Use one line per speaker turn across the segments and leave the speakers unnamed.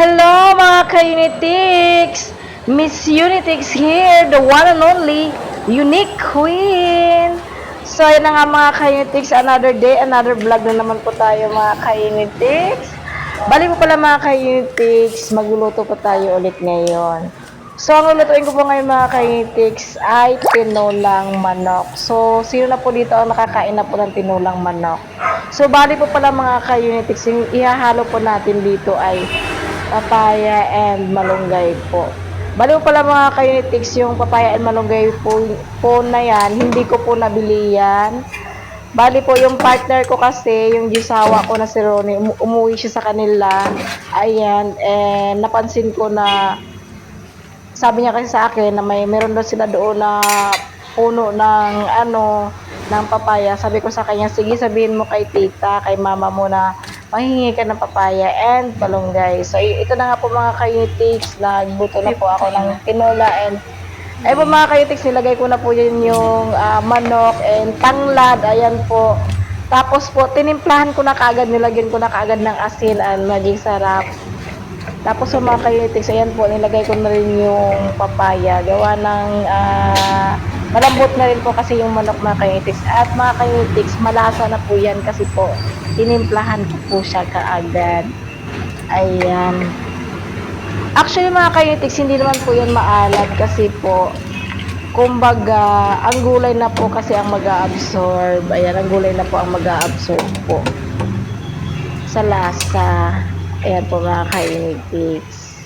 Hello mga ka-Unitix! Miss Unitix here, the one and only Unique Queen! So yun na nga mga ka-Unitix, another day, another vlog na naman po tayo mga ka-Unitix. Bali po pala mga ka-Unitix, magluluto po tayo ulit ngayon. So ang lulutuin ko po ngayon mga ka-Unitix ay tinulang manok. So sino na po dito ang nakakain na po ng tinulang manok? So bali po pala mga ka-Unitix, ihahalo po natin dito ay papaya and malunggay po. Bali po pala mga ka-Unitix, yung papaya and malunggay po, po na yan, hindi ko po nabili yan. Bali po, yung partner ko kasi, yung gisawa ko na si Ronnie, umu- umuwi siya sa kanila. Ayan, and napansin ko na sabi niya kasi sa akin na may meron daw sila doon na puno ng ano ng papaya. Sabi ko sa kanya, sige sabihin mo kay tita, kay mama mo na mahingi ka ng papaya and palunggay. So ito na nga po mga kayutiks, nagbuto na po ako ng tinola and ay po mga kayutiks, nilagay ko na po yun yung ah, manok and tanglad, ayan po. Tapos po, tinimplahan ko na kaagad, nilagyan ko na kaagad ng asin and naging sarap. Tapos sa mga kayutiks, ayan po, nilagay ko na rin yung papaya. Gawa ng ah, malambot na rin po kasi yung manok mga kayutiks. At mga kayutiks, malasa na po yan kasi po, tinimplahan ko po siya kaagad. Ayan. Actually mga kayutiks, hindi naman po yan maalat kasi po, kumbaga, ang gulay na po kasi ang mag-absorb. Ayan, ang gulay na po ang mag-absorb po sa lasa. Ayan po mga kainitics.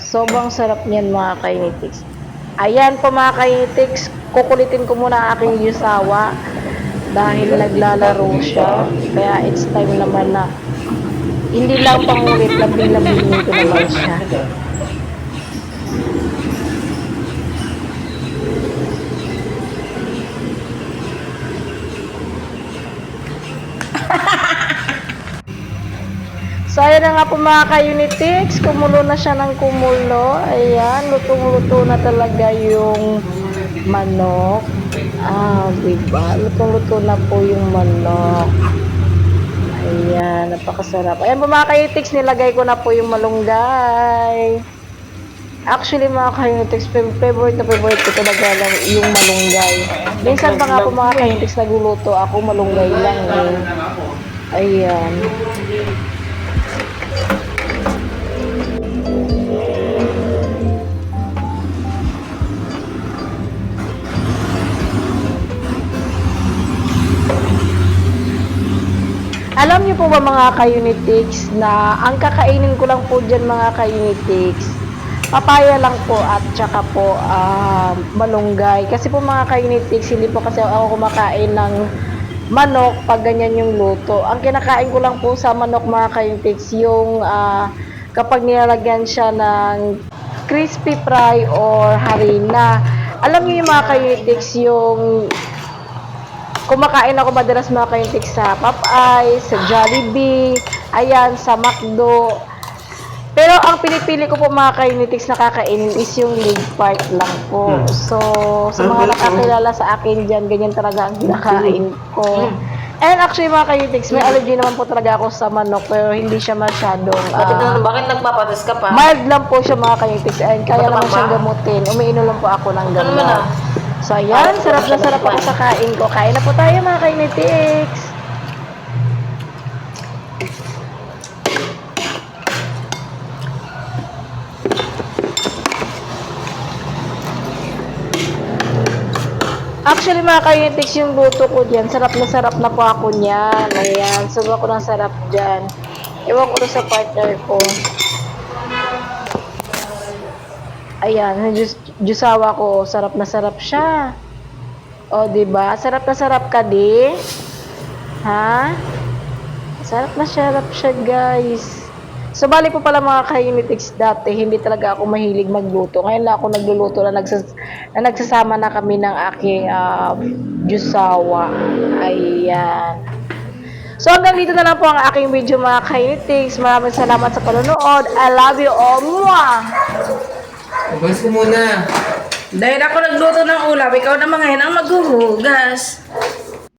Sobrang sarap niyan mga kainitics. Ayan po mga kainitics. Kukulitin ko muna ang aking yusawa dahil naglalaro siya. Kaya it's time naman na hindi lang pangulit, labing-labingin ko naman siya. So, ayan na nga po mga ka-Unitix. Kumulo na siya ng kumulo. Ayan, lutong-luto na talaga yung manok. Ah, diba? Lutong-luto na po yung manok. Ayan, napakasarap. Ayan po mga ka-Unitix, nilagay ko na po yung malunggay. Actually, mga fav- favorite na favorite ko talaga lang yung malunggay. Minsan pa nga po mga ka-Unitix, nagluluto ako, malunggay lang eh. Ayan. Alam niyo po ba mga ka-Unitix na ang kakainin ko lang po dyan mga ka-Unitix, papaya lang po at tsaka po ah, malunggay. Kasi po mga ka-Unitix, hindi po kasi ako kumakain ng manok pag ganyan yung luto. Ang kinakain ko lang po sa manok mga ka-Unitix, yung ah, kapag nilalagyan siya ng crispy fry or harina. Alam niyo yung mga ka-Unitix, yung kumakain ako madalas mga kaintik sa Popeyes, sa Jollibee, ayan, sa McDo. Pero ang pinipili ko po mga kainitiks na kakainin is yung leg part lang po. So, sa mga nakakilala sa akin dyan, ganyan talaga ang kinakain ko. And actually mga kainitiks, may allergy naman po talaga ako sa manok, pero hindi siya masyadong...
Bakit,
ah,
na, bakit nagpapatas ka pa?
mild lang po siya mga kainitiks, and kaya naman siyang gamutin. Umiinom lang po ako ng
Ano
gamot.
ah?
So, ayan, sarap na sarap ako sa ko. Kain na po tayo mga kainitiks. Actually, mga kainitiks, yung luto ko dyan, sarap na sarap na po ako niyan. Ayan, sobrang ko ng sarap dyan. Ewan ko sa partner ko. Ayan, jus jusawa ko, sarap na sarap siya. O, ba? Sarap na sarap ka, di? Ha? Sarap na sarap siya, guys. So, bali po pala mga ka-unitics dati, hindi talaga ako mahilig magluto. Ngayon lang ako nagluluto na, nagsas na nagsasama na kami ng aking uh, jusawa. Ayan. So, hanggang dito na lang po ang aking video mga ka-unitics. Maraming salamat sa panonood. I love you all. Mwah!
Bukas ko muna.
Dahil ako nagluto ng ulam, ikaw naman ngayon ang maghuhugas.